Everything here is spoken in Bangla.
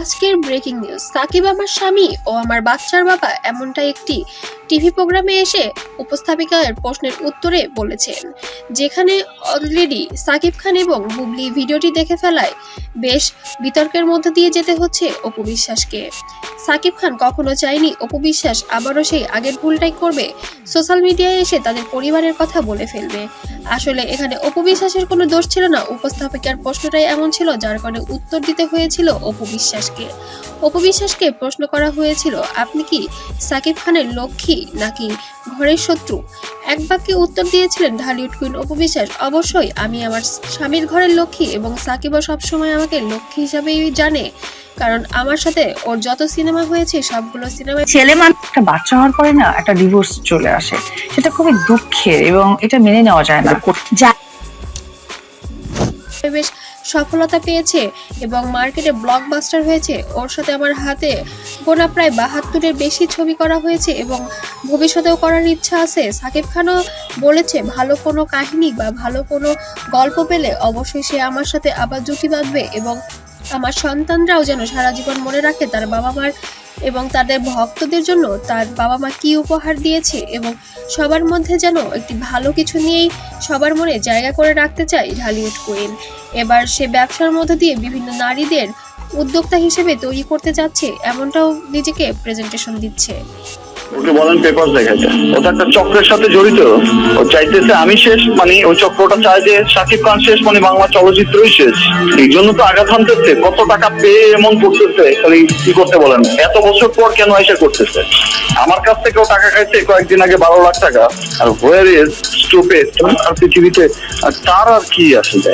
আজকের ব্রেকিং নিউজ সাকিব আমার স্বামী ও আমার বাচ্চার বাবা এমনটা একটি টিভি প্রোগ্রামে এসে উপস্থাপিকার প্রশ্নের উত্তরে বলেছেন, যেখানে অলরেডি সাকিব খান এবং বুবলি ভিডিওটি দেখে ফেলায়। বেশ বিতর্কের মধ্যে দিয়ে যেতে হচ্ছে অপু বিশ্বাসকে। সাকিব খান কখনো চায়নি, অপু বিশ্বাস আবারও সেই আগের ভুলটাই করবে। সোশ্যাল মিডিয়ায় এসে তাদের পরিবারের কথা বলে ফেলবে। আসলে এখানে অপু বিশ্বাসের কোনো দোষ ছিল না, উপস্থাপিকার প্রশ্নটাই এমন ছিল যার কারণে উত্তর দিতে হয়েছিল অপু বিশ্বাসকে। অপু বিশ্বাসকে প্রশ্ন করা হয়েছিল, আপনি কি সাকিব খানের লক্ষ্মী নাকি ঘরের শত্রু? এক বাক্যে উত্তর দিয়েছিলেন ঢালিউড কুইন অপু বিশ্বাস, অবশ্যই, আমি আমার স্বামীর ঘরের লক্ষ্মী এবং সাকিবও সবসময় আমাকে লক্ষ্মী হিসাবেই জানে। কারণ আমার সাথে ওর যত সিনেমা হয়েছে সবগুলো সিনেমায় ছেলে মানুষ একটা বাচ্চা হওয়ার পরে না একটা ডিভোর্স চলে আসে। সেটা খুবই দুঃখের এবং এটা মেনে নেওয়া যায় না। বেশ সফলতা পেয়েছে এবং মার্কেটে ব্লকবাস্টার হয়েছে। ওর সাথে আমার হাতে গোনা প্রায় বাহাত্তরের বেশি ছবি করা হয়েছে এবং ভবিষ্যতেও করার ইচ্ছা আছে। সাকিব খানও বলেছে ভালো কোনো কাহিনী বা ভালো কোনো গল্প পেলে অবশ্যই সে আমার সাথে আবার জুটি বাঁধবে এবং আমার সন্তানরাও যেন সারা জীবন মনে রাখে তার বাবা মার এবং তাদের ভক্তদের জন্য তার বাবা মা কি উপহার দিয়েছে এবং সবার মধ্যে যেন একটি ভালো কিছু নিয়েই সবার মনে জায়গা করে রাখতে চাই ঢালিউড কুইন। এবার সে ব্যবসার মধ্যে দিয়ে বিভিন্ন নারীদের উদ্যোক্তা হিসেবে তৈরি করতে যাচ্ছে, এমনটাও নিজেকে প্রেজেন্টেশন দিচ্ছে। ওকে বলেন পেপার দেখাতে ও একটা চক্রের সাথে জড়িত। ও চাইতেছে আমি শেষ মানে ওই চক্রটা চায় যে শাকিব খান শেষ মানে বাংলা চলচ্চিত্রই শেষ। এই জন্য তো আঘাত হানতেছে, কত টাকা পেয়ে এমন করতেছে, খালি কি করতে বলেন? এত বছর পর কেন এসে করতেছে? আমার কাছ থেকেও টাকা খাইছে কয়েকদিন আগে বারো লাখ টাকা। আর হোয়ার ইজ স্টুপেড আর পৃথিবীতে তার আর কি আসলে?